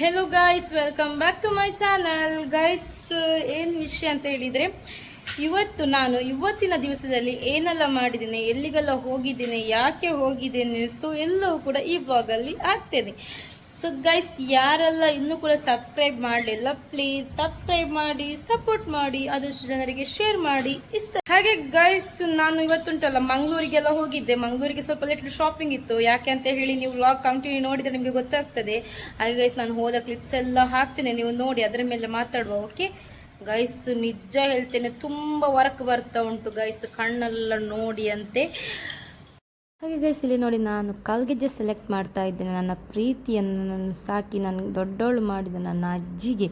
Hello guys welcome back to my channel guys ಏನು ವಿಷಯ ಅಂತ ಹೇಳಿದರೆ, ಇವತ್ತು ನಾನು ಇವತ್ತಿನ ದಿವಸದಲ್ಲಿ ಏನೆಲ್ಲ ಮಾಡಿದ್ದೀನಿ, ಎಲ್ಲಿಗೆಲ್ಲ ಹೋಗಿದ್ದೀನಿ, ಯಾಕೆ ಹೋಗಿದ್ದೀನಿ ಸೊ ಎಲ್ಲವೂ ಕೂಡ ಈ ಬ್ಲಾಗಲ್ಲಿ ಆಗ್ತೇನೆ ಸೊ ಗೈಸ್ ಯಾರೆಲ್ಲ ಇನ್ನೂ ಕೂಡ ಸಬ್ಸ್ಕ್ರೈಬ್ ಮಾಡಲಿಲ್ಲ ಪ್ಲೀಸ್ ಸಬ್ಸ್ಕ್ರೈಬ್ ಮಾಡಿ ಸಪೋರ್ಟ್ ಮಾಡಿ, ಆದಷ್ಟು ಜನರಿಗೆ ಶೇರ್ ಮಾಡಿ. ಇಷ್ಟ. ಹಾಗೆ ಗೈಸ್ ನಾನು ಇವತ್ತುಂಟಲ್ಲ, ಮಂಗಳೂರಿಗೆಲ್ಲ ಹೋಗಿದ್ದೆ. ಮಂಗಳೂರಿಗೆ ಸ್ವಲ್ಪ ಲಿಟ್ಲ್ ಶಾಪಿಂಗ್ ಇತ್ತು. ಯಾಕೆ ಅಂತ ಹೇಳಿ ನೀವು ವ್ಲಾಗ್ ಕಂಟಿನ್ಯೂ ನೋಡಿದರೆ ನಿಮಗೆ ಗೊತ್ತಾಗ್ತದೆ. ಹಾಗೆ ಗೈಸ್ ನಾನು ಹೋದ ಕ್ಲಿಪ್ಸ್ ಎಲ್ಲ ಹಾಕ್ತೇನೆ. ನೀವು ನೋಡಿ, ಅದರ ಮೇಲೆ ಮಾತಾಡುವ ಓಕೆ ಗೈಸ್ ನಿಜ ಹೇಳ್ತೇನೆ, ತುಂಬ ವರ್ಕ್ ಬರ್ತಾ ಉಂಟು ಗೈಸ್ ಕಣ್ಣೆಲ್ಲ ನೋಡಿ ಅಂತೆ. ಹಾಗೆ ಗೈಸ್ ಇಲ್ಲಿ ನೋಡಿ ನಾನು ಕಾಲ್ಗೆಜ್ಜೆ ಸೆಲೆಕ್ಟ್ ಮಾಡ್ತಾ ಇದ್ದೇನೆ. ನನ್ನ ಪ್ರೀತಿಯನ್ನು ನಾನು ಸಾಕಿ, ನಾನು ದೊಡ್ಡವಳು ಮಾಡಿದ ನನ್ನ ಅಜ್ಜಿಗೆ.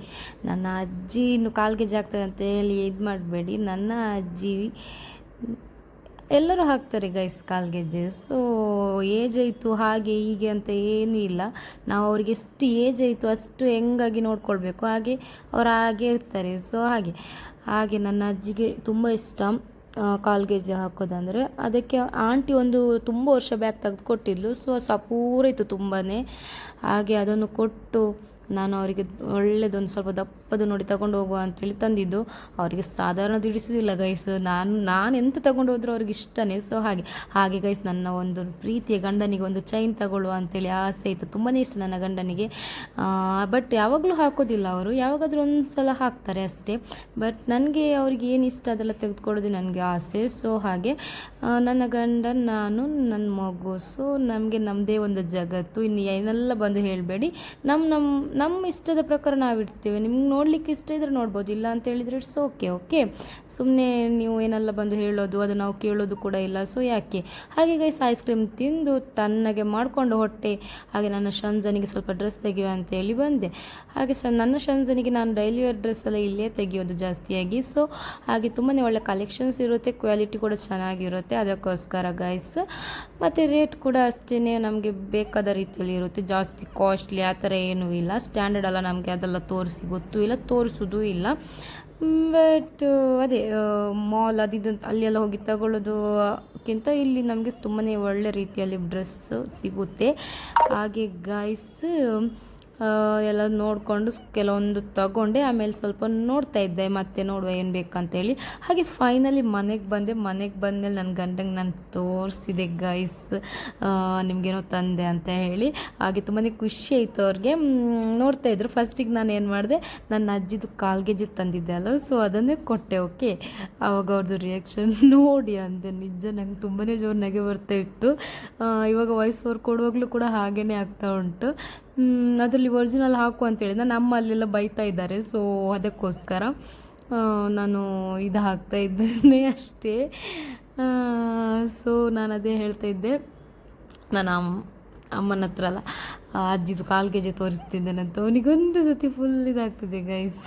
ನನ್ನ ಅಜ್ಜಿ ಇನ್ನು ಕಾಲ್ಗೆಜ್ಜೆ ಆಗ್ತದೆ ಅಂತ ಹೇಳಿ ಇದು ಮಾಡಬೇಡಿ. ನನ್ನ ಅಜ್ಜಿ ಎಲ್ಲರೂ ಹಾಕ್ತಾರೆ ಗೈಸ್ ಕಾಲ್ಗೆಜ್ಜೆ. ಸೊ ಏಜ್ ಆಯಿತು, ಹಾಗೆ, ಹೀಗೆ ಅಂತ ಏನೂ ಇಲ್ಲ. ನಾವು ಅವ್ರಿಗೆ ಎಷ್ಟು ಏಜ್ ಆಯಿತು, ಅಷ್ಟು ಹೆಂಗಾಗಿ ನೋಡ್ಕೊಳ್ಬೇಕು. ಹಾಗೆ ಅವ್ರು ಹಾಗೆ ಇರ್ತಾರೆ. ಸೊ ಹಾಗೆ ಹಾಗೆ ನನ್ನ ಅಜ್ಜಿಗೆ ತುಂಬ ಇಷ್ಟ. ಕಾಲ್ಗೆಜ್ಜೆ ಹಾಕೋದಂದರೆ ಅದಕ್ಕೆ ಆಂಟಿ ಒಂದು ತುಂಬ ವರ್ಷ ಬ್ಯಾಕ್ ತೆಗೆದುಕೊಟ್ಟಿದ್ಲು ಸೊ ಸಪೂರ ಇತ್ತು ತುಂಬಾ ಹಾಗೆ ಅದನ್ನು ಕೊಟ್ಟು ನಾನು ಅವರಿಗೆ ಒಳ್ಳೆಯದೊಂದು ಸ್ವಲ್ಪ ದಪ್ಪದು ನೋಡಿ ತಗೊಂಡು ಹೋಗುವ ಅಂತೇಳಿ ತಂದಿದ್ದು. ಅವರಿಗೆ ಸಾಧಾರಣ ತಿಳಿಸುವುದಿಲ್ಲ ಗೈಸ್ ನಾನು ನಾನು ಎಂತ ತಗೊಂಡು ಹೋದರೂ ಅವ್ರಿಗೆ ಇಷ್ಟನೇ. ಸೊ ಹಾಗೆ ಹಾಗೆ ಗೈಸ್ ನನ್ನ ಒಂದು ಪ್ರೀತಿಯ ಗಂಡನಿಗೆ ಒಂದು ಚೈನ್ ತಗೊಳ್ಳುವ ಅಂತೇಳಿ ಆಸೆ ಇತ್ತು. ತುಂಬಾ ಇಷ್ಟ ನನ್ನ ಗಂಡನಿಗೆ. ಬಟ್ ಯಾವಾಗಲೂ ಹಾಕೋದಿಲ್ಲ ಅವರು. ಯಾವಾಗಾದರೂ ಒಂದು ಸಲ ಹಾಕ್ತಾರೆ ಅಷ್ಟೇ. ಬಟ್ ನನಗೆ ಅವ್ರಿಗೆ ಏನು ಇಷ್ಟ ಅದೆಲ್ಲ ತೆಗೆದುಕೊಡೋದು ನನಗೆ ಆಸೆ. ಸೊ ಹಾಗೆ ನನ್ನ ಗಂಡ ನಾನು ನನ್ನ ಮಗು. ಸೊ ನಮಗೆ ನಮ್ಮದೇ ಒಂದು ಜಗತ್ತು. ಇನ್ನು ಏನೆಲ್ಲ ಬಂದು ಹೇಳಬೇಡಿ. ನಮ್ಮ ನಮ್ಮ ನಮ್ಮ ಇಷ್ಟದ ಪ್ರಕಾರ ನಾವು ಇಡ್ತೇವೆ. ನಿಮ್ಗೆ ನೋಡಲಿಕ್ಕೆ ಇಷ್ಟ ಇದ್ರೆ ನೋಡ್ಬೋದು. ಇಲ್ಲ ಅಂತ ಹೇಳಿದರೆ ಇಟ್ಸ್ ಓಕೆ ಓಕೆ ಸುಮ್ಮನೆ ನೀವು ಏನೆಲ್ಲ ಬಂದು ಹೇಳೋದು, ಅದು ನಾವು ಕೇಳೋದು ಕೂಡ ಇಲ್ಲ. ಸೊ ಯಾಕೆ? ಹಾಗೆ ಗೈಸ್ ಐಸ್ ಕ್ರೀಮ್ ತಿಂದು ತನ್ನಗೆ ಮಾಡಿಕೊಂಡು ಹೊಟ್ಟೆ, ಹಾಗೆ ನನ್ನ ಶಂಜನಿಗೆ ಸ್ವಲ್ಪ ಡ್ರೆಸ್ ತೆಗೆಯುವ ಅಂತ ಹೇಳಿ ಬಂದೆ. ಹಾಗೆ ಶ ನನ್ನ ಶಂಜನಿಗೆ ನಾನು ಡೈಲಿ ವೇರ್ ಡ್ರೆಸ್ ಎಲ್ಲ ಇಲ್ಲೇ ತೆಗೆಯೋದು ಜಾಸ್ತಿಯಾಗಿ. ಸೊ ಹಾಗೆ ತುಂಬಾ ಒಳ್ಳೆ ಕಲೆಕ್ಷನ್ಸ್ ಇರುತ್ತೆ ಕ್ವಾಲಿಟಿ ಕೂಡ ಚೆನ್ನಾಗಿರುತ್ತೆ. ಅದಕ್ಕೋಸ್ಕರ ಗೈಸ್ ಮತ್ತು ರೇಟ್ ಕೂಡ ಅಷ್ಟೇ ನಮಗೆ ಬೇಕಾದ ರೀತಿಯಲ್ಲಿ ಇರುತ್ತೆ. ಜಾಸ್ತಿ ಕಾಸ್ಟ್ಲಿ ಆ ಥರ ಏನೂ ಇಲ್ಲ. ಸ್ಟ್ಯಾಂಡರ್ಡ್ ಅಲ್ಲ ನಮಗೆ ಅದೆಲ್ಲ ತೋರಿಸಿ, ಗೊತ್ತೂ ಇಲ್ಲ, ತೋರಿಸೋದು ಇಲ್ಲ. ಬಟ್ ಅದೇ ಮಾಲ್ ಅದಿದ್ದು ಅಲ್ಲೆಲ್ಲ ಹೋಗಿ ತಗೊಳ್ಳೋದಕ್ಕಿಂತ ಇಲ್ಲಿ ನಮಗೆ ತುಂಬಾ ಒಳ್ಳೆ ರೀತಿಯಲ್ಲಿ ಡ್ರೆಸ್ ಸಿಗುತ್ತೆ. ಹಾಗೆ ಗೈಸ್ ಎಲ್ಲ ನೋಡಿಕೊಂಡು ಕೆಲವೊಂದು ತಗೊಂಡೆ, ಆಮೇಲೆ ಸ್ವಲ್ಪ ನೋಡ್ತಾ ಇದ್ದೆ, ಮತ್ತೆ ನೋಡುವ ಏನು ಬೇಕಂತೇಳಿ. ಹಾಗೆ ಫೈನಲಿ ಮನೆಗೆ ಬಂದೆ, ಮನೆಗೆ ಬಂದಮೇಲೆ ನನ್ನ ಗಂಡಂಗೆ ನಾನು ತೋರಿಸಿದೆ ಗೈಸ್ ನಿಮಗೇನೋ ತಂದೆ ಅಂತ ಹೇಳಿ. ಹಾಗೆ ತುಂಬಾ ಖುಷಿ ಆಯಿತು ಅವ್ರಿಗೆ. ನೋಡ್ತಾ ಇದ್ರು. ಫಸ್ಟಿಗೆ ನಾನು ಏನು ಮಾಡಿದೆ, ನನ್ನ ಅಜ್ಜಿದು ಕಾಲ್ಗೆಜ್ಜೆ ತಂದಿದ್ದೆ ಅಲ್ಲ ಸೊ ಅದನ್ನೇ ಕೊಟ್ಟೆ ಓಕೆ ಆವಾಗ ಅವ್ರದ್ದು ರಿಯಾಕ್ಷನ್ ನೋಡಿ ಅಂದೆ. ನಿಜ ನಂಗೆ ತುಂಬಾ ಜೋರು ನಗೆ ಬರ್ತಾ ಇತ್ತು. ಇವಾಗ ವಾಯ್ಸ್ ಓವರ್ ಕೊಡುವಾಗಲೂ ಕೂಡ ಹಾಗೇ ಆಗ್ತಾ ಉಂಟು. ಅದರಲ್ಲಿ ಒರಿಜಿನಲ್ ಹಾಕು ಅಂತೇಳಿದ ನಮ್ಮಲ್ಲೆಲ್ಲ ಬೈತಾ ಇದ್ದಾರೆ ಸೊ ಅದಕ್ಕೋಸ್ಕರ ನಾನು ಇದು ಹಾಕ್ತಾ ಇದ್ದೇನೆ ಅಷ್ಟೇ. ಸೊ ನಾನು ಅದೇ ಹೇಳ್ತಾ ಇದ್ದೆ. ನಾನು ಅಮ್ಮ ಅಮ್ಮನ ಹತ್ರ ಅಲ್ಲ ಅಜ್ಜಿದು ಕಾಲ್ಗೆಜೆ ತೋರಿಸ್ತಿದ್ದೇನಂತ ಅವನಿಗೊಂದು ಸತಿ ಫುಲ್ ಇದಾಗ್ತದೆ ಗೈಸ್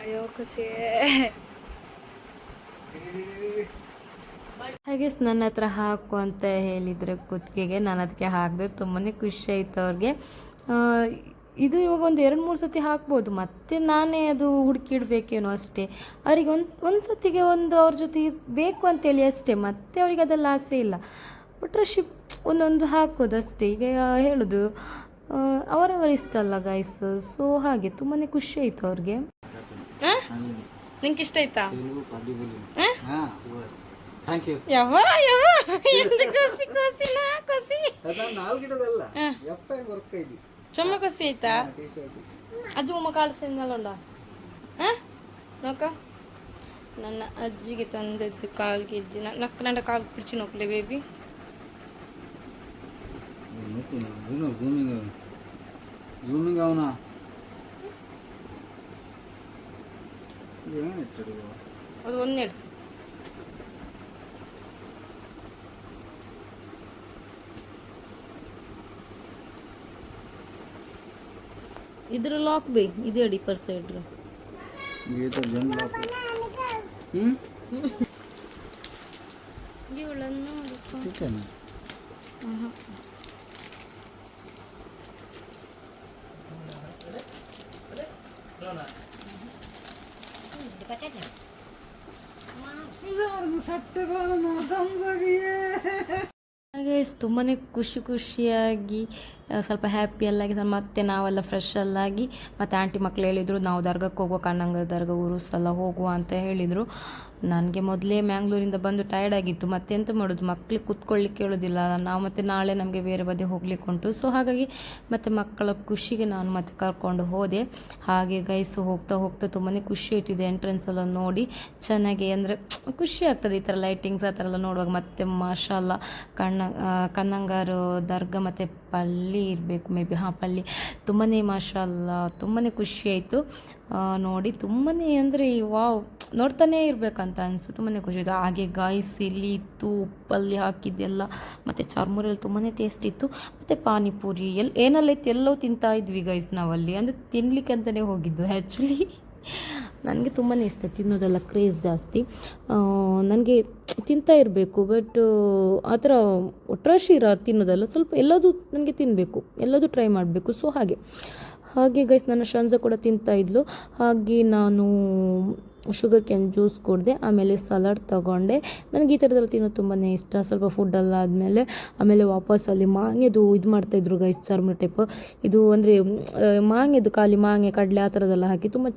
ಅಯ್ಯೋ ಖುಷಿ ಹಾಗೆ ನನ್ನ ಹತ್ರ ಹಾಕು ಅಂತ ಹೇಳಿದರೆ ಕುತ್ತಿಗೆಗೆ. ನಾನು ಅದಕ್ಕೆ ಹಾಕಿದೆ ತುಂಬಾ ಖುಷಿ ಆಯಿತು ಅವ್ರಿಗೆ. ಇದು ಇವಾಗ ಒಂದು ಎರಡು ಮೂರು ಸತಿ ಹಾಕ್ಬೋದು. ಮತ್ತೆ ನಾನೇ ಅದು ಹುಡುಕಿಡಬೇಕೇನೋ ಅಷ್ಟೇ. ಅವರಿಗೆ ಒಂದು ಒಂದು ಸತಿಗೆ ಒಂದು ಅವ್ರ ಜೊತೆ ಬೇಕು ಅಂತೇಳಿ ಅಷ್ಟೇ. ಮತ್ತೆ ಅವ್ರಿಗೆ ಅದೆಲ್ಲ ಆಸೆ ಇಲ್ಲ. ಒಟ್ಟರೆ ಶಿಪ್ ಒಂದೊಂದು ಹಾಕೋದು ಅಷ್ಟೇ. ಈಗ ಹೇಳೋದು ಅವರವರ ಇಷ್ಟ ಅಲ್ಲ ಗಾಯ್ಸ್ ಸೊ ಹಾಗೆ ತುಂಬಾ ಖುಷಿ ಆಯಿತು ಅವ್ರಿಗೆ. ನಿಂಗೆ ಇಷ್ಟ ಆಯ್ತಾ? ಥ್ಯಾಂಕ್ ಯು ಯಾವ ಯಾವ ಎಂದು ಕೋಸಿ ಕೋಸಿನ ಕೋಸಿ ಅದ ನಾಲ್ಗಿಡದಲ್ಲ ಎಪ್ಪ ವರ್ಕ್ ಐತಿ ಚೊಮ್ಮ ಕೋಸಿ ಆಯ್ತಾ ಟಿ ಶರ್ಟ್ ಅಜ್ಜಿ ಉಮ್ಮ ಕಾಳಿಸಿದ್ನಲ್ಲ ನೋಕ ನನ್ನ ಅಜ್ಜಿಗೆ ತಂದದ್ದು ಕಾಲ್ಗೆ ಇದ್ದಿನ ನಕ್ಕನಂಡ ಕಾಲು ಪಿಡಿಚಿ ನೋಕ್ಲೆ ಬೇಬಿ ಏನು ಜೂಮಿಂಗ್ ಜೂಮಿಂಗ್ ಅವನ ಏನು ಇಟ್ಟರು ಅದು ಒಂದೆರಡು इधर लॉक बे इधर अड़ी पर साइड रहा ये तो जन लॉक हम्म? ये वाला ना वो देखो ठीक है ना? हाँ। सत्य खुशी खुशिया ಸ್ವಲ್ಪ ಹ್ಯಾಪಿಯಲ್ಲಾಗಿ ಮತ್ತೆ ನಾವೆಲ್ಲ ಫ್ರೆಶ್ ಅಲ್ಲಾಗಿ ಮತ್ತು ಆಂಟಿ ಮಕ್ಳು ಹೇಳಿದರು, ನಾವು ದರ್ಗಕ್ಕೆ ಹೋಗುವ ಕಣ್ಣಂಗರ ದರ್ಗ ಉರುಸಲ್ಲ ಹೋಗುವ ಅಂತ ಹೇಳಿದರು. ನನಗೆ ಮೊದಲೇ ಮ್ಯಾಂಗ್ಳೂರಿಂದ ಬಂದು ಟಯರ್ಡ್ ಆಗಿತ್ತು. ಮತ್ತೆ ಎಂತ ಮಾಡೋದು? ಮಕ್ಳಿಗೆ ಕುತ್ಕೊಳ್ಳಿಕ್ಕೆ ಹೇಳೋದಿಲ್ಲ. ನಾವು ಮತ್ತೆ ನಾಳೆ ನಮಗೆ ಬೇರೆ ಬದಿ ಹೋಗ್ಲಿಕ್ಕೆ ಉಂಟು. ಸೊ ಹಾಗಾಗಿ ಮತ್ತು ಮಕ್ಕಳ ಖುಷಿಗೆ ನಾನು ಮತ್ತೆ ಕರ್ಕೊಂಡು ಹೋದೆ. ಹಾಗೆ ಗೈಸು ಹೋಗ್ತಾ ಹೋಗ್ತಾ ತುಂಬಾ ಖುಷಿ ಆಯ್ತಿದೆ ಎಂಟ್ರೆನ್ಸ್ ಎಲ್ಲ ನೋಡಿ ಚೆನ್ನಾಗಿ ಅಂದರೆ ಖುಷಿ ಆಗ್ತದೆ. ಈ ಥರ ಲೈಟಿಂಗ್ಸ್ ಆ ಥರ ಎಲ್ಲ ನೋಡುವಾಗ. ಮತ್ತೆ ಮಾಷಾಲ್ಲ ಕಣ್ಣ ಕನ್ನಂಗಾರು ದರ್ಗಾ ಮತ್ತು ಪಲ್ಲಿ ಇರಬೇಕು ಮೇ ಬಿ ಹಾಂ ಪಲ್ಲಿ. ತುಂಬಾ ಮಾಷಲ್ಲ ತುಂಬಾ ಖುಷಿ ಆಯಿತು. ನೋಡಿ ತುಂಬಾ ಅಂದರೆ ವಾವ್, ನೋಡ್ತಾನೇ ಇರಬೇಕಂತ ಅನಿಸು ತುಂಬಾ ಖುಷಿ ಆಯಿತು. ಹಾಗೆ ಗಾಯ್ಸ್ ಇಲ್ಲಿ ಇತ್ತು ಉಪ್ಪಲ್ಲಿ ಹಾಕಿದ್ದೆಲ್ಲ, ಮತ್ತು ಚಾರ್ಮೂರಲ್ಲಿ ತುಂಬಾ ಟೇಸ್ಟ್ ಇತ್ತು, ಮತ್ತು ಪಾನಿಪುರಿ ಎಲ್ಲಿ ಏನೆಲ್ಲ ಇತ್ತು ಎಲ್ಲವೂ ತಿಂತಾ ಇದ್ವಿ ಗೈಸ್ ನಾವಲ್ಲಿ. ಅಂದರೆ ತಿನ್ನಲಿಕ್ಕೆ ಅಂತಲೇ ಹೋಗಿದ್ದು ಆ್ಯಕ್ಚುಲಿ ನನಗೆ ತುಂಬಾ ಇಷ್ಟ, ತಿನ್ನೋದೆಲ್ಲ ಕ್ರೇಜ್ ಜಾಸ್ತಿ. ನನಗೆ ತಿಂತಾ ಇರಬೇಕು ಬಟ್ ಆ ಥರ ಒಟ್ರಾಶಿ ಇರೋ ತಿನ್ನೋದಲ್ಲ, ಸ್ವಲ್ಪ ಎಲ್ಲದೂ ನನಗೆ ತಿನ್ನಬೇಕು ಎಲ್ಲದೂ ಟ್ರೈ ಮಾಡಬೇಕು. ಸೊ ಹಾಗೆ. ಹಾಗೆ ಗೈಸ್ ನನ್ನ ಶಂಜ ಕೂಡ ತಿಂತಾ ಇದ್ಲು. ಹಾಗೆ ನಾನು ಶುಗರ್ ಕ್ಯಾನ್ ಜ್ಯೂಸ್ ಕುಡಿದೆ, ಆಮೇಲೆ ಸಲಾಡ್ ತಗೊಂಡೆ. ನನಗೆ ಈ ಥರದೆಲ್ಲ ತಿನ್ನೋದು ತುಂಬಾ ಇಷ್ಟ. ಸ್ವಲ್ಪ ಫುಡ್ಡೆಲ್ಲ ಆದಮೇಲೆ, ಆಮೇಲೆ ವಾಪಸ್ ಅಲ್ಲಿ ಮಾಂಗೆದು ಇದು ಮಾಡ್ತಾಯಿದ್ರು ಗೈಸ್ ಚರ್ಮ ಟೈಪ್ ಇದು ಅಂದರೆ ಮಾಂಗೆದು ಖಾಲಿ ಮಾಂಗೆ ಕಡಲೆ ಆ ಥರದ್ದೆಲ್ಲ ಹಾಕಿ ತುಂಬ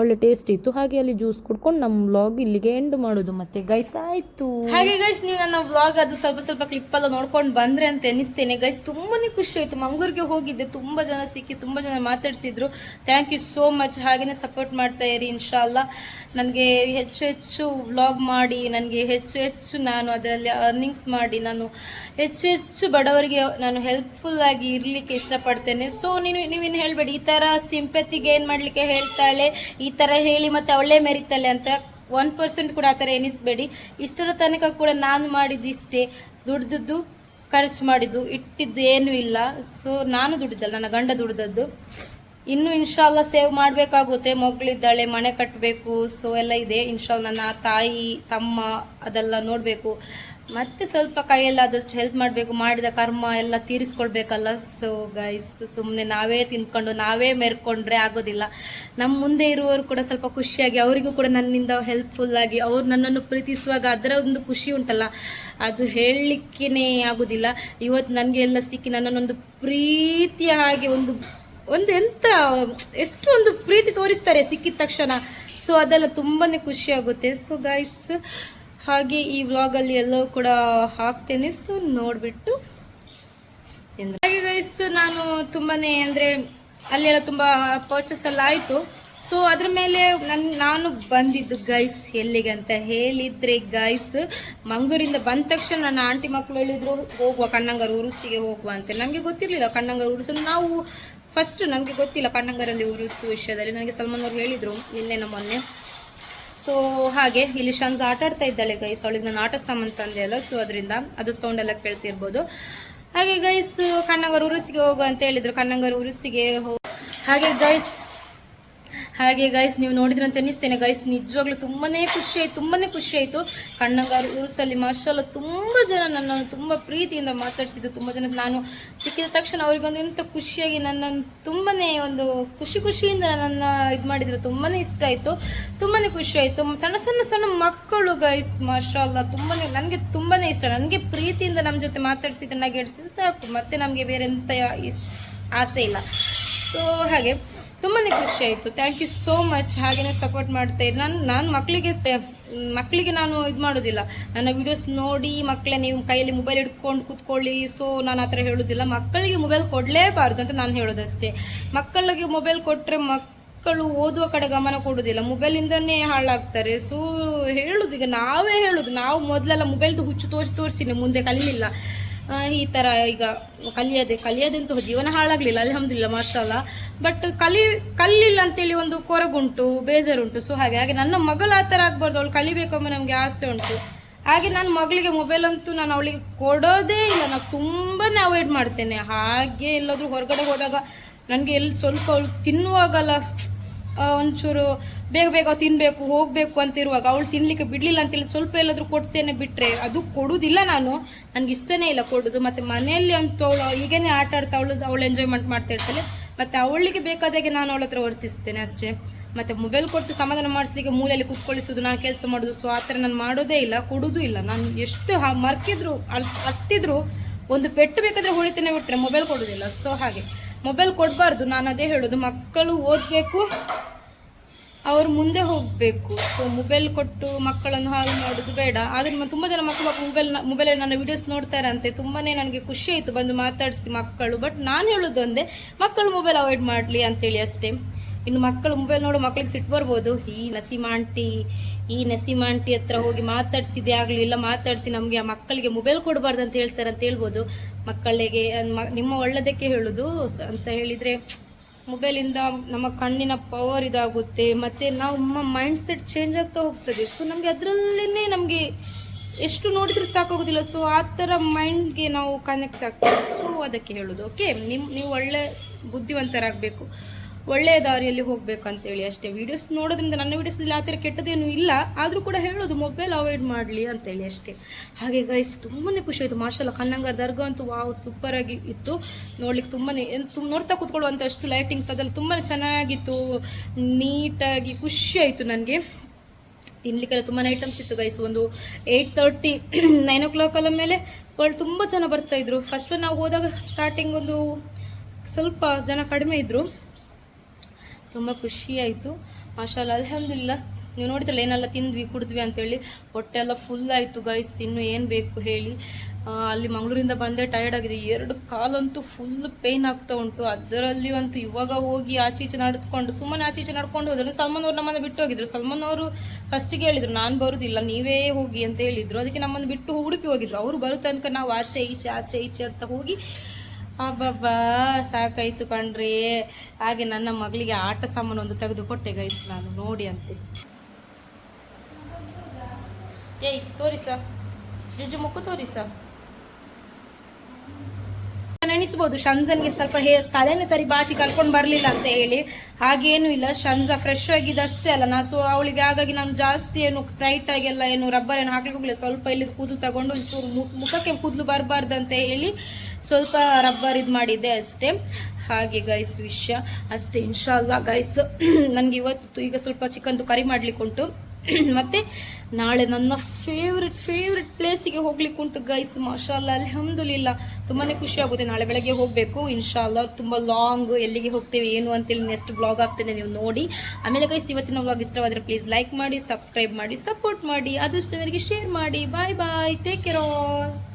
ಒಳ್ಳೆ ಟೇಸ್ಟ್ ಇತ್ತು. ಹಾಗೆ ಅಲ್ಲಿ ಜ್ಯೂಸ್ ಕುಡ್ಕೊಂಡು ನಮ್ಮ ವ್ಲಾಗ್ ಇಲ್ಲಿಗೆ ಎಂಡ್ ಮಾಡೋದು ಮತ್ತೆ ಗೈಸ್ ಆಯ್ತು. ಹಾಗೆ ಗೈಸ್ ನೀವು ನನ್ನ ವ್ಲಾಗ್ ಅದು ಸ್ವಲ್ಪ ಸ್ವಲ್ಪ ಕ್ಲಿಪ್ ಎಲ್ಲ ನೋಡ್ಕೊಂಡು ಬಂದ್ರೆ ಅಂತ ಎನಿಸ್ತೇನೆ. ಗೈಸ್ ತುಂಬಾನೇ ಖುಷಿ ಆಯ್ತು ಮಂಗಳೂರಿಗೆ ಹೋಗಿದ್ದೆ. ತುಂಬಾ ಜನ ಸಿಕ್ಕಿ ತುಂಬಾ ಜನ ಮಾತಾಡಿಸಿದ್ರು. ಥ್ಯಾಂಕ್ ಯು ಸೋ ಮಚ್ ಹಾಗೇನೆ ಸಪೋರ್ಟ್ ಮಾಡ್ತಾ ಇರಿ, ಇನ್ಶಾಲ್ಲ. ನನಗೆ ಹೆಚ್ಚು ಹೆಚ್ಚು ವ್ಲಾಗ್ ಮಾಡಿ, ನನಗೆ ಹೆಚ್ಚು ಹೆಚ್ಚು ನಾನು ಅದರಲ್ಲಿ ಅರ್ನಿಂಗ್ಸ್ ಮಾಡಿ, ನಾನು ಹೆಚ್ಚು ಹೆಚ್ಚು ಬಡವರಿಗೆ ನಾನು ಹೆಲ್ಪ್ಫುಲ್ ಆಗಿ ಇರಲಿಕ್ಕೆ ಇಷ್ಟಪಡ್ತೇನೆ. ಸೊ ನೀನು ನೀವೇನು ಹೇಳಬೇಡಿ, ಈ ಥರ ಸಿಂಪತಿಗೆ ಏನು ಮಾಡಲಿಕ್ಕೆ ಹೇಳ್ತಾಳೆ ಥರ ಹೇಳಿ ಮತ್ತೆ ಅವಳೇ ಮೆರಿತಾಳೆ ಅಂತ ಒನ್ ಪರ್ಸೆಂಟ್ ಕೂಡ ಆ ಥರ ಎನಿಸ್ಬೇಡಿ. ಇಷ್ಟರ ತನಕ ಕೂಡ ನಾನು ಮಾಡಿದ್ದು ಇಷ್ಟೇ ದುಡ್ದದ್ದು ಖರ್ಚು ಮಾಡಿದ್ದು, ಇಟ್ಟಿದ್ದು ಏನೂ ಇಲ್ಲ. ಸೊ ನಾನು ದುಡಿದಲ್ಲ ನನ್ನ ಗಂಡ ದುಡ್ದದ್ದು. ಇನ್ನು ಇನ್ಶಾಲ್ಲ ಸೇವ್ ಮಾಡಬೇಕಾಗುತ್ತೆ. ಮಗಳಿದ್ದಾಳೆ, ಮನೆ ಕಟ್ಟಬೇಕು ಸೊ ಎಲ್ಲ ಇದೆ. ಇನ್ಶಾಲ್ ನನ್ನ ತಾಯಿ, ತಮ್ಮ ಅದೆಲ್ಲ ನೋಡಬೇಕು. ಮತ್ತೆ ಸ್ವಲ್ಪ ಕೈಯಲ್ಲಾದಷ್ಟು ಹೆಲ್ಪ್ ಮಾಡಬೇಕು, ಮಾಡಿದ ಕರ್ಮ ಎಲ್ಲ ತೀರಿಸ್ಕೊಳ್ಬೇಕಲ್ಲ. ಸೊ ಗೈಸ್ ಸುಮ್ಮನೆ ನಾವೇ ತಿಂದ್ಕೊಂಡು, ನಾವೇ ಮೆರ್ಕೊಂಡ್ರೆ ಆಗೋದಿಲ್ಲ. ನಮ್ಮ ಮುಂದೆ ಇರುವವರು ಕೂಡ ಸ್ವಲ್ಪ ಖುಷಿಯಾಗಿ, ಅವರಿಗೂ ಕೂಡ ನನ್ನಿಂದ ಹೆಲ್ಪ್ಫುಲ್ ಆಗಿ, ಅವ್ರು ನನ್ನನ್ನು ಪ್ರೀತಿಸುವಾಗ ಅದರ ಒಂದು ಖುಷಿ ಉಂಟಲ್ಲ, ಅದು ಹೇಳಲಿಕ್ಕೇ ಆಗೋದಿಲ್ಲ. ಇವತ್ತು ನನಗೆ ಎಲ್ಲ ಸಿಕ್ಕಿ ನನ್ನನ್ನೊಂದು ಪ್ರೀತಿಯ ಹಾಗೆ ಒಂದು ಒಂದು ಎಂಥ ಎಷ್ಟು ಒಂದು ಪ್ರೀತಿ ತೋರಿಸ್ತಾರೆ ಸಿಕ್ಕಿದ ತಕ್ಷಣ. ಸೊ ಅದೆಲ್ಲ ತುಂಬಾ ಖುಷಿ ಆಗುತ್ತೆ. ಸೊ ಗೈಸ್ ಹಾಗೆ ಈ ವ್ಲಾಗಲ್ಲಿ ಎಲ್ಲವೂ ಕೂಡ ಹಾಕ್ತೇನೆ. ಸೊ ನೋಡಿಬಿಟ್ಟು. ಹಾಗೆ ಗೈಸ್ ನಾನು ತುಂಬಾನೇ ಅಂದರೆ ಅಲ್ಲೆಲ್ಲ ತುಂಬ ಪರ್ಚೇಸ್ ಎಲ್ಲ ಆಯಿತು. ಸೊ ಅದ್ರ ಮೇಲೆ ನನ್, ನಾನು ಬಂದಿದ್ದು ಗೈಸ್ ಎಲ್ಲಿಗೆ ಅಂತ ಹೇಳಿದ್ರೆ ಗೈಸ್ ಮಂಗಳೂರಿಂದ ಬಂದ ತಕ್ಷಣ ನನ್ನ ಆಂಟಿ ಮಕ್ಕಳು ಹೇಳಿದ್ರು, ಹೋಗುವ ಕಣ್ಣಂಗರ ಉರುಸಿಗೆ ಹೋಗುವ ಅಂತ. ನನಗೆ ಗೊತ್ತಿರಲಿಲ್ಲ ಕಣ್ಣಂಗರ ಉರುಸು. ನಾವು ಫಸ್ಟ್ ನನಗೆ ಗೊತ್ತಿಲ್ಲ ಕಣ್ಣಂಗರಲ್ಲಿ ಉರುಸು ವಿಷಯದಲ್ಲಿ. ನನಗೆ ಸಲ್ಮಾನ್ ಅವ್ರು ಹೇಳಿದರು, ನಿನ್ನೆ ಮೊನ್ನೆ ಸೊ ಹಾಗೆ ಇಲ್ಲಿ ಶಂಜ ಆಟ ಆಡ್ತಾ ಇದ್ದಾಳೆ ಗೈಸ್ ಅವಳಿಗೆ ನಾನು ಆಟ ಸಾಮಾನು ತಂದೆ ಅಲ್ಲ ಸೊ ಅದರಿಂದ ಅದು ಸೌಂಡ್ ಎಲ್ಲ ಕೇಳ್ತಿರ್ಬೋದು. ಹಾಗೆ ಗೈಸ್ ಕಣ್ಣಂಗರ ಉರುಸಿಗೆ ಹೋಗು ಅಂತ ಹೇಳಿದ್ರು. ಕಣ್ಣಂಗರ ಉರುಸಿಗೆ ಹೋ ಹಾಗೆ ಗೈಸ್ ಹಾಗೆ ಗೈಸ್ ನೀವು ನೋಡಿದ್ರಂತ ಅನ್ನಿಸ್ತೇನೆ ಗೈಸ್ ನಿಜವಾಗ್ಲೂ ತುಂಬಾನೇ ಖುಷಿ ಆಯ್ತು ತುಂಬಾನೇ ಖುಷಿ ಆಯ್ತು ಕಣ್ಣಂಗಾರ ಊರ್ಸಲ್ಲಿ ಮಾಷಲ್ಲ ತುಂಬಾ ಜನ ನನ್ನನ್ನು ತುಂಬಾ ಪ್ರೀತಿಯಿಂದ ಮಾತಾಡಿಸಿದ್ದು, ತುಂಬಾ ಜನ ನಾನು ಸಿಕ್ಕಿದ ತಕ್ಷಣ ಅವ್ರಿಗೊಂದು ಎಂತ ಖುಷಿಯಾಗಿ ನನ್ನನ್ನು ತುಂಬಾನೇ ಒಂದು ಖುಷಿ ಖುಷಿಯಿಂದ ನನ್ನ ಇದು ಮಾಡಿದ್ರು, ತುಂಬಾನೇ ಇಷ್ಟ ಆಯ್ತು, ತುಂಬಾನೇ ಖುಷಿ ಆಯ್ತು ಸಣ್ಣ ಸಣ್ಣ ಸಣ್ಣ ಮಕ್ಕಳು ಗೈಸ್ ಮಾಷಾಲ್ಲ ತುಂಬಾನೇ ನನಗೆ ತುಂಬಾನೇ ಇಷ್ಟ. ನನಗೆ ಪ್ರೀತಿಯಿಂದ ನಮ್ಮ ಜೊತೆ ಮಾತಾಡಿಸಿದ್ರೆ ನಗೆಡ್ಸಿದ್ರೆ ಸಾಕು, ಮತ್ತೆ ನಮಗೆ ಬೇರೆ ಎಂತ ಇಷ್ಟ ಆಸೆ ಇಲ್ಲ. ಸೊ ಹಾಗೆ. ತುಂಬಾ ಖುಷಿ ಆಯಿತು. ಥ್ಯಾಂಕ್ ಯು ಸೋ ಮಚ್ ಹಾಗೆಯೇ ಸಪೋರ್ಟ್ ಮಾಡ್ತಾ ನಾನು ನಾನು ಮಕ್ಕಳಿಗೆ ಮಕ್ಕಳಿಗೆ ನಾನು ಇದು ಮಾಡೋದಿಲ್ಲ. ನನ್ನ ವಿಡಿಯೋಸ್ ನೋಡಿ ಮಕ್ಕಳೇ ನೀವು ಕೈಯಲ್ಲಿ ಮೊಬೈಲ್ ಹಿಡ್ಕೊಂಡು ಕೂತ್ಕೊಳ್ಳಿ. ಸೊ ನಾನು ಆ ಥರ ಹೇಳೋದಿಲ್ಲ. ಮಕ್ಕಳಿಗೆ ಮೊಬೈಲ್ ಕೊಡಲೇಬಾರ್ದು ಅಂತ ನಾನು ಹೇಳೋದಷ್ಟೇ. ಮಕ್ಕಳಿಗೆ ಮೊಬೈಲ್ ಕೊಟ್ಟರೆ ಮಕ್ಕಳು ಓದುವ ಕಡೆ ಗಮನ ಕೊಡೋದಿಲ್ಲ. ಮೊಬೈಲಿಂದನೇ ಹಾಳಾಗ್ತಾರೆ. ಸೊ ಹೇಳೋದು ಈಗ ನಾವೇ ಹೇಳೋದು. ನಾವು ಮೊದಲೆಲ್ಲ ಮೊಬೈಲ್ದು ಹುಚ್ಚು ತೋರಿಸಿ ತೋರಿಸಿ ಮುಂದೆ ಕಲೀಲಿಲ್ಲ. ಈ ಥರ ಈಗ ಕಲಿಯೋದೆ, ಕಲಿಯದಂತೂ ಜೀವನ ಹಾಳಾಗಲಿಲ್ಲ ಅಲ್ಹಮ್ದಿಲ್ಲ ಮಾರ್ಷಲ್ಲ ಬಟ್ ಕಲಿ ಕಲಿಲ್ಲ ಅಂತೇಳಿ ಒಂದು ಕೊರಗುಂಟು, ಬೇಜಾರುಂಟು. ಸೊ ಹಾಗೆ ಹಾಗೆ ನನ್ನ ಮಗಳು ಆ ಥರ ಆಗ್ಬಾರ್ದು, ಅವಳು ಕಲಿಬೇಕೆಂಬ ನಮಗೆ ಆಸೆ ಉಂಟು. ಹಾಗೆ ನನ್ನ ಮಗಳಿಗೆ ಮೊಬೈಲ್ ಅಂತೂ ನಾನು ಅವಳಿಗೆ ಕೊಡೋದೇ ಇಲ್ಲ. ನಾನು ತುಂಬಾ ಅವಾಯ್ಡ್ ಮಾಡ್ತೇನೆ. ಹಾಗೆ ಎಲ್ಲಾದರೂ ಹೊರಗಡೆ ಹೋದಾಗ ನನಗೆ ಎಲ್ಲಿ ಸ್ವಲ್ಪ ಅವಳು ತಿನ್ನುವಾಗಲ್ಲ. ಒಂಚೂರು ಬೇಗ ಬೇಗ ತಿನ್ನಬೇಕು ಹೋಗಬೇಕು ಅಂತಿರುವಾಗ ಅವಳು ತಿನ್ಲಿಕ್ಕೆ ಬಿಡಲಿಲ್ಲ ಅಂತೇಳಿ ಸ್ವಲ್ಪ ಎಲ್ಲಾದರೂ ಕೊಡ್ತೇನೆ ಬಿಟ್ಟರೆ ಅದು ಕೊಡುವುದಿಲ್ಲ ನಾನು. ನನಗೆ ಇಷ್ಟನೇ ಇಲ್ಲ ಕೊಡೋದು ಮತ್ತು ಮನೆಯಲ್ಲಿ ಅಂತೂ ಅವಳು ಈಗೇನೆ ಆಟ ಆಡ್ತಾ ಅವಳು ಅವಳು ಎಂಜಾಯ್ಮೆಂಟ್ ಮಾಡ್ತಾ ಇರ್ತಾಳೆ. ಮತ್ತು ಅವಳಿಗೆ ಬೇಕಾದಾಗೆ ನಾನು ಅವಳ ಹತ್ರ ವರ್ತಿಸ್ತೇನೆ ಅಷ್ಟೇ. ಮತ್ತು ಮೊಬೈಲ್ ಕೊಟ್ಟು ಸಮಾಧಾನ ಮಾಡಿಸ್ಲಿಕ್ಕೆ ಮೂಲೆಯಲ್ಲಿ ಕುತ್ಕೊಳಿಸೋದು ನಾನು ಕೆಲಸ ಮಾಡೋದು ಸೊ ಆ ಥರ ನಾನು ಮಾಡೋದೇ ಇಲ್ಲ ಕೊಡೋದು ಇಲ್ಲ. ನಾನು ಎಷ್ಟು ಮರ್ಕಿದ್ರು ಅಲ್ ಹತ್ತಿದ್ರು ಒಂದು ಪೆಟ್ಟು ಬೇಕಾದರೆ ಹೊಳಿತೇನೆ ಬಿಟ್ಟರೆ ಮೊಬೈಲ್ ಕೊಡೋದಿಲ್ಲ ಸೊ ಹಾಗೆ. ಮೊಬೈಲ್ ಕೊಡಬಾರ್ದು, ನಾನು ಅದೇ ಹೇಳೋದು. ಮಕ್ಕಳು ಓದಬೇಕು, ಅವರು ಮುಂದೆ ಹೋಗಬೇಕು. ಸೊ ಮೊಬೈಲ್ ಕೊಟ್ಟು ಮಕ್ಕಳನ್ನು ಹಾಳು ಮಾಡೋದು ಬೇಡ. ಆದರೆ ತುಂಬ ಜನ ಮಕ್ಕಳು ಮೊಬೈಲ್ ಮೊಬೈಲಲ್ಲಿ ನನ್ನ ವಿಡಿಯೋಸ್ ನೋಡ್ತಾರಂತೆ ತುಂಬಾ ನನಗೆ ಖುಷಿ ಆಯಿತು ಬಂದು ಮಾತಾಡಿಸಿ ಮಕ್ಕಳು. ಬಟ್ ನಾನು ಹೇಳೋದು ಒಂದೇ, ಮಕ್ಕಳು ಮೊಬೈಲ್ ಅವಾಯ್ಡ್ ಮಾಡಲಿ ಅಂತೇಳಿ ಅಷ್ಟೇ. ಇನ್ನು ಮಕ್ಕಳು ಮೊಬೈಲ್ ನೋಡೋ ಮಕ್ಕಳಿಗೆ ಸಿಟ್ಟು ಬರ್ಬೋದು. ಈ ನಸಿಮಾಂಟಿ ಈ ನಸಿಮಾಂಟಿ ಹತ್ರ ಹೋಗಿ ಮಾತಾಡ್ಸಿದೆ ಆಗಲಿಲ್ಲ. ಮಾತಾಡಿಸಿ ನಮಗೆ ಆ ಮಕ್ಕಳಿಗೆ ಮೊಬೈಲ್ ಕೊಡಬಾರ್ದು ಅಂತ ಹೇಳ್ತಾರೆ ಅಂತ ಹೇಳ್ಬೋದು. ಮಕ್ಕಳಿಗೆ ನಿಮ್ಮ ಒಳ್ಳೆದಕ್ಕೆ ಹೇಳೋದು ಅಂತ ಹೇಳಿದರೆ, ಮೊಬೈಲಿಂದ ನಮ್ಮ ಕಣ್ಣಿನ ಪವರ್ ಇದಾಗುತ್ತೆ, ಮತ್ತು ನಾವು ನಮ್ಮ ಮೈಂಡ್ ಸೆಟ್ ಚೇಂಜ್ ಆಗ್ತಾ ಹೋಗ್ತದೆ. ಸೊ ನಮಗೆ ಅದರಲ್ಲೇ ನಮಗೆ ಎಷ್ಟು ನೋಡಿದ್ರೂ ಸಾಕಾಗೋದಿಲ್ಲ. ಸೊ ಆ ಥರ ಮೈಂಡ್ಗೆ ನಾವು ಕನೆಕ್ಟ್ ಆಗ್ತೀವಿ. ಸೊ ಅದಕ್ಕೆ ಹೇಳೋದು. ಓಕೆ ನಿಮ್ಮ ನೀವು ಒಳ್ಳೆ ಬುದ್ಧಿವಂತರಾಗಬೇಕು. ಒಳ್ಳೆಯ ದಾರಿಯಲ್ಲಿ ಹೋಗ್ಬೇಕು ಅಂತೇಳಿ ಅಷ್ಟೇ. ವೀಡಿಯೋಸ್ ನೋಡೋದ್ರಿಂದ ನನ್ನ ವೀಡಿಯೋಸಲ್ಲಿ ಆ ಥರ ಕೆಟ್ಟದೇನು ಇಲ್ಲ. ಆದರೂ ಕೂಡ ಹೇಳೋದು ಮೊಬೈಲ್ ಅವಾಯ್ಡ್ ಮಾಡಲಿ ಅಂತೇಳಿ ಅಷ್ಟೇ. ಹಾಗೆ ಗೈಸ್ ತುಂಬಾ ಖುಷಿ ಆಯಿತು. ಮಾರ್ಷಲ್ಲ ಕನ್ನಂಗಾರ ದರ್ಗಾ ಅಂತೂ ವಾವ್ ಸೂಪರಾಗಿ ಇತ್ತು. ನೋಡ್ಲಿಕ್ಕೆ ತುಂಬಾ ನೋಡ್ತಾ ಕೂತ್ಕೊಳ್ಳುವಂಥ ಅಷ್ಟು ಲೈಟಿಂಗ್ಸ್ ಅದೆಲ್ಲ ತುಂಬಾ ಚೆನ್ನಾಗಿತ್ತು. ನೀಟಾಗಿ ಖುಷಿ ಆಯಿತು ನನಗೆ. ತಿನ್ಲಿಕ್ಕೆಲ್ಲ ತುಂಬಾ ಐಟಮ್ಸ್ ಇತ್ತು ಗೈಸ್ ಒಂದು eight thirty nine o'clock ಅಲ್ಲ ಮೇಲೆ ಒಳ್ಳೆ ತುಂಬ ಜನ ಫಸ್ಟ್ ನಾವು ಹೋದಾಗ ಸ್ಟಾರ್ಟಿಂಗ್ ಒಂದು ಸ್ವಲ್ಪ ಜನ ಕಡಿಮೆ ಇದ್ರು. ತುಂಬ ಖುಷಿ ಆಯಿತು ಅಲ್ಹಮ್ದಿಲ್ಲ ನೀವು ನೋಡಿದ್ರಲ್ಲ, ಏನೆಲ್ಲ ತಿಂದ್ವಿ, ಕುಡಿದ್ವಿ ಅಂತೇಳಿ ಹೊಟ್ಟೆ ಎಲ್ಲ ಫುಲ್ ಆಯಿತು ಗೈಸ್ ಇನ್ನು ಏನು ಬೇಕು ಹೇಳಿ. ಅಲ್ಲಿ ಮಂಗಳೂರಿಂದ ಬಂದೆ ಟಯರ್ಡ್ ಆಗಿದೆ. ಎರಡು ಕಾಲಂತೂ ಫುಲ್ ಪೇಯ್ನ್ ಆಗ್ತಾ ಉಂಟು. ಅದರಲ್ಲಿ ಅಂತೂ ಇವಾಗ ಹೋಗಿ ಆಚೆ ಈಚೆ ನಡೆದುಕೊಂಡು ಸುಮ್ಮನೆ ಆಚೆ ಈಚೆ ನಡ್ಕೊಂಡು ಹೋದ್ರೆ ಸಲ್ಮಾನ್ ಅವ್ರು ನಮ್ಮನ್ನು ಬಿಟ್ಟು ಹೋಗಿದ್ರು. ಸಲ್ಮಾನ್ ಅವರು ಫಸ್ಟಿಗೆ ಹೇಳಿದ್ರು, ನಾನು ಬರೋದಿಲ್ಲ, ನೀವೇ ಹೋಗಿ ಅಂತ ಹೇಳಿದ್ರು. ಅದಕ್ಕೆ ನಮ್ಮನ್ನು ಬಿಟ್ಟು ಉಡುಪಿ ಹೋಗಿದ್ರು. ಅವರು ಬರೋ ತನಕ ನಾವು ಆಚೆ ಈಚೆ ಆಚೆ ಈಚೆ ಅಂತ ಹೋಗಿ ಅಬ್ಬಬ್ಬಾ, ಸಾಕಾಯ್ತು ಕಣ್ರಿ. ಹಾಗೆ ನನ್ನ ಮಗಳಿಗೆ ಆಟ ಸಾಮಾನು ಒಂದು ತೆಗೆದು ಕೊಟ್ಟೆ ಗೈಸ್ ನಾನು ನೋಡಿ ಅಂತೆ. ಏಯ್, ತೋರಿಸ. ಜುಜು ಮುಕ್ಕು ತೋರಿಸ. ನೆನೆಸ್ಬೋದು ಶಂಜನ್ಗೆ ಸ್ವಲ್ಪ ಹೇ, ತಲೆನೇ ಸರಿ ಬಾಚಿ ಕರ್ಕೊಂಡು ಬರಲಿಲ್ಲ ಅಂತ ಹೇಳಿ. ಹಾಗೇನು ಇಲ್ಲ. ಶಂಜ ಫ್ರೆಶ್ ಆಗಿದ್ದು ಅಷ್ಟೇ ಅಲ್ಲ. ನಾ ಸೊ ಅವಳಿಗೆ ಹಾಗಾಗಿ ನಾನು ಜಾಸ್ತಿ ಏನು ಟೈಟ್ ಎಲ್ಲ ಏನು ರಬ್ಬರ್ ಏನು ಹಾಕ್ಲಿಕ್ಕೆ ಸ್ವಲ್ಪ ಇಲ್ಲಿ ಕೂದಲು ತಗೊಂಡು ಒಂಚೂರು ಮುಖಕ್ಕೆ ಕೂದಲು ಬರಬಾರ್ದು ಅಂತ ಹೇಳಿ ಸ್ವಲ್ಪ ರಬ್ಬರ್ ಇದು ಮಾಡಿದ್ದೆ ಅಷ್ಟೇ. ಹಾಗೆ ಗೈಸ್ ವಿಷಯ. ಅಷ್ಟೇ. ಇನ್ಶಾಲ್ಲ ಗೈಸ್ ನನಗೆ ಇವತ್ತು ಈಗ ಸ್ವಲ್ಪ ಚಿಕನ್ದು ಕರಿ ಮಾಡ್ಲಿಕ್ಕೆ ಉಂಟು. ಮತ್ತೆ ನಾಳೆ ನನ್ನ ಫೇವ್ರೆಟ್ ಫೇವ್ರೆಟ್ ಪ್ಲೇಸಿಗೆ ಹೋಗ್ಲಿಕ್ಕೆ ಉಂಟು ಗೈಸ್ ಮಾಷಾಲ್ಲ ಅಲ್ಹಮ್ದುಲಿಲ್ಲ. ತುಂಬಾ ಖುಷಿ ಆಗುತ್ತೆ. ನಾಳೆ ಬೆಳಗ್ಗೆ ಹೋಗಬೇಕು. ಇನ್ಶಾಲ್ಲ, ತುಂಬ ಲಾಂಗ್ ಎಲ್ಲಿಗೆ ಹೋಗ್ತೇವೆ, ಏನು ಅಂತೇಳಿ ನೆಕ್ಸ್ಟ್ ಬ್ಲಾಗ್ ಆಗ್ತೇನೆ ನೀವು ನೋಡಿ. ಆಮೇಲೆ ಗೈಸ್ ಇವತ್ತಿನ ಬ್ಲಾಗ್ ಇಷ್ಟವಾದರೆ ಪ್ಲೀಸ್ ಲೈಕ್ ಮಾಡಿ ಸಬ್ಸ್ಕ್ರೈಬ್ ಮಾಡಿ ಸಪೋರ್ಟ್ ಮಾಡಿ. ಅದಷ್ಟು ಜನರಿಗೆ ಶೇರ್ ಮಾಡಿ. Bye bye take care all